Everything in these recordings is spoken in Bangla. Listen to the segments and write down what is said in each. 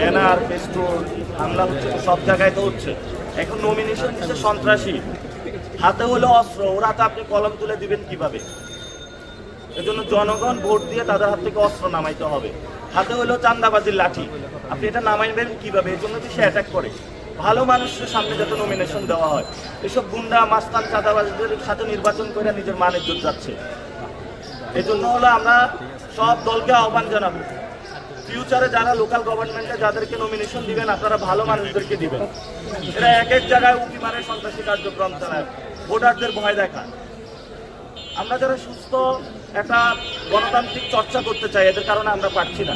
ব্যানার ফেস্টুন হামলা হচ্ছে তো সব জায়গায় তো হচ্ছে। এখন নমিনেশন দিচ্ছে সন্ত্রাসী। হাতে হলো অস্ত্র, ওরা তো আপনি কলম তুলে দিবেন কীভাবে? এজন্য জনগণ ভোট দিয়ে তাদের হাত থেকে অস্ত্র নামাইতে হবে। হাতে হলো চান্দাবাজির লাঠি। আপনি এটা নামাইবেন কীভাবে? এই জন্য সে অ্যাটাক করে। ভালো মানুষের সামনে যাতে নমিনেশন দেওয়া হয়, এসব গুন্ডা, মাস্তান, চাঁদাবাজদের সাথে নির্বাচন করে নিজের মানের জোর যাচ্ছে। এই জন্য হলো আমরা সব দলকে আহ্বান জানাব। ফিউচারে যারা লোকাল গভর্নমেন্টে যাদেরকে নমিনেশন দিবেন, আপনারা ভালো মানুষদেরকে দিবেন। এরা এক এক জায়গায় উঁকি মারে সন্ত্রাসী কার্যক্রম চালায়। ভোটারদের ভয় দেখায়। আমরা যারা সুস্থ, একটা গণতান্ত্রিক চর্চা করতে চাই, এদের কারণে আমরা পারছি না।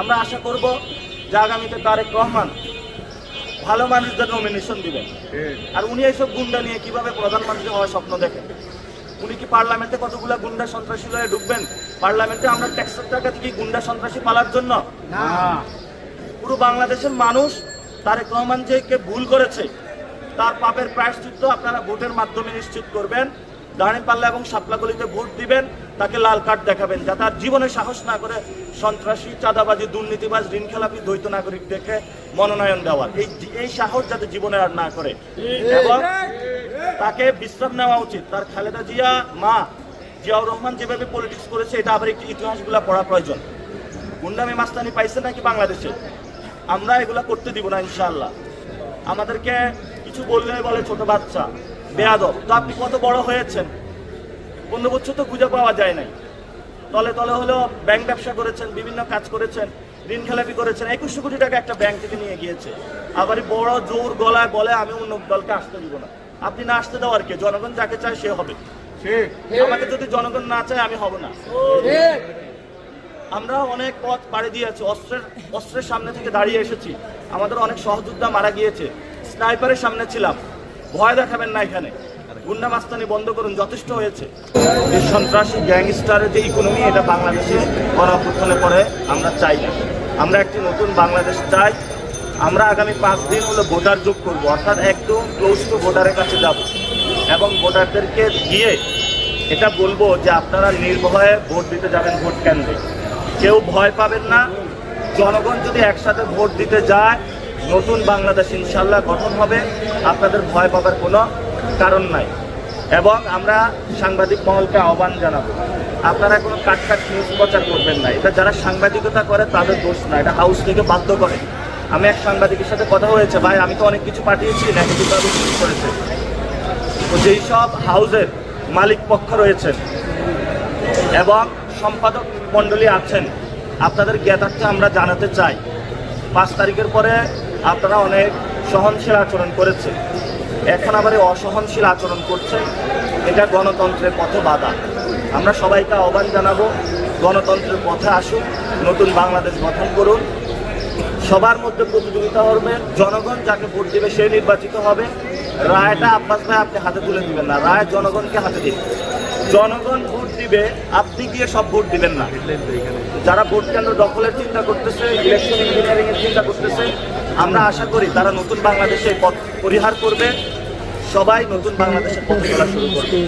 আমরা আশা করব যে আগামীতে তারেক রহমান ভালো মানুষদের নমিনেশন দিবেন। আর উনি এইসব গুন্ডা নিয়ে কীভাবে প্রধানমন্ত্রী হওয়ার স্বপ্ন দেখেন? উনি কি পার্লামেন্টে কতগুলা গুন্ডা সন্ত্রাসী হয়ে ঢুকবেন? পার্লামেন্টে আমরা ট্যাক্সের টাকা থেকে গুন্ডা সন্ত্রাসী পালার জন্য। পুরো বাংলাদেশের মানুষ তারেক রহমান যে কে ভুল করেছে তার পাপের প্রায়শ্চিত্ত আপনারা ভোটের মাধ্যমে নিশ্চিত করবেন। দাঁড়িপাল্লা এবং সাপলাগলিতে ভোট দিবেন তাকে লাল কার্ড দেখাবেন। যা তার জীবনে সাহস না করে সন্ত্রাসী চাঁদাবাজি দুর্নীতিবাজ ঋণ খেলাপি দ্বৈত নাগরিকদেরকে মনোনয়ন দেওয়ার। এই এই সাহস যাতে জীবনে আর না করে। এবং তাকে বিশ্রাম নেওয়া উচিত। তার খালেদা জিয়া, মা জিয়াউর রহমান যেভাবে পলিটিক্স করেছে, এটা আবার একটু ইতিহাসগুলো পড়া প্রয়োজন। গুন্ডামি মাস্তানি পাইছে নাকি বাংলাদেশে? আমরা এগুলা করতে দিব না, ইনশাআল্লাহ। আমাদেরকে কিছু বললে বলে ছোট বাচ্চা, বেয়াদব। তো আপনি কত বড় হয়েছেন? পনেরো বছর তো খুঁজে পাওয়া যায় নাই। তলে তলে হলেও ব্যাংক ব্যবসা করেছেন, বিভিন্ন কাজ করেছেন, ঋণ খেলাপি করেছেন। একুশশো কোটি টাকা একটা ব্যাংক থেকে নিয়ে গিয়েছে। আবার বড় জোর গলায় বলে, আমি অন্য দলকে আসতে দিব না। আপনি না আসতে দেওয়ার কে? জনগণ যাকে চায় সে হবে। আমাকে যদি জনগণ না চায় আমি হব না। আমরা অনেক পথ পাড়ি দিয়েছি অস্ত্রের অস্ত্রের সামনে থেকে দাঁড়িয়ে এসেছি। আমাদের অনেক সহযোদ্ধা মারা গিয়েছে। স্নাইপারের সামনে ছিলাম। ভয় দেখাবেন না এখানে। গুন্ডা মাস্তানি বন্ধ করুন যথেষ্ট হয়েছে। এই সন্ত্রাসী গ্যাংস্টারের যে ইকোনমি এটা বাংলাদেশে গণঅভ্যুত্থানের পরে আমরা চাই না। আমরা একটি নতুন বাংলাদেশ চাই। আমরা আগামী পাঁচ দিন হলো ভোটার যোগ করব, অর্থাৎ একদম ক্লোজ টু ভোটারের কাছে যাব। এবং ভোটারদেরকে গিয়ে এটা বলব যে আপনারা নির্ভয়ে ভোট দিতে যাবেন ভোট কেন্দ্রে। কেউ ভয় পাবেন না। জনগণ যদি একসাথে ভোট দিতে যায়, নতুন বাংলাদেশ ইনশাল্লাহ গঠন হবে। আপনাদের ভয় পাবার কোনো কারণ নাই। এবং আমরা সাংবাদিক মহলকে আহ্বান জানাব, আপনারা কোনো কাট কাট নিউজ প্রচার করবেন না। এটা যারা সাংবাদিকতা করে, তাদের দোষ না। এটা হাউস থেকে বাধ্য করে। আমি এক সাংবাদিকের সাথে কথা হয়েছে, ভাই, আমি তো অনেক কিছু পাঠিয়েছি নেগেটিভভাবে কিছু করেছে। তো যেই সব হাউসের মালিক পক্ষ রয়েছেন এবং সম্পাদক মণ্ডলী আছেন, আপনাদের জ্ঞাতার্থে আমরা জানাতে চাই, পাঁচ তারিখের পরে আপনারা অনেক সহনশীল আচরণ করেছে এখন আবার অসহনশীল আচরণ করছে এটা গণতন্ত্রের পথে বাধা। আমরা সবাইকে আহ্বান জানাব, গণতন্ত্রের পথে আসুন, নতুন বাংলাদেশ গঠন করুন। সবার মধ্যে প্রতিযোগিতা হবে, জনগণ যাকে ভোট দেবে সে নির্বাচিত হবে। রায়টা আব্বাস ভাই আপনি হাতে তুলে দিবেন না, রায় জনগণকে হাতে দিন জনগণ ভোট দিবে, আপনি গিয়ে সব ভোট দিবেন না। যারা ভোট কেন্দ্র দখলের চিন্তা করতেছে, ইলেকশন ইঞ্জিনিয়ারিং এর চিন্তা করতেছে, আমরা আশা করি তারা নতুন বাংলাদেশে পথ পরিহার করবে। সবাই নতুন বাংলাদেশের পথে চলা শুরু করবে।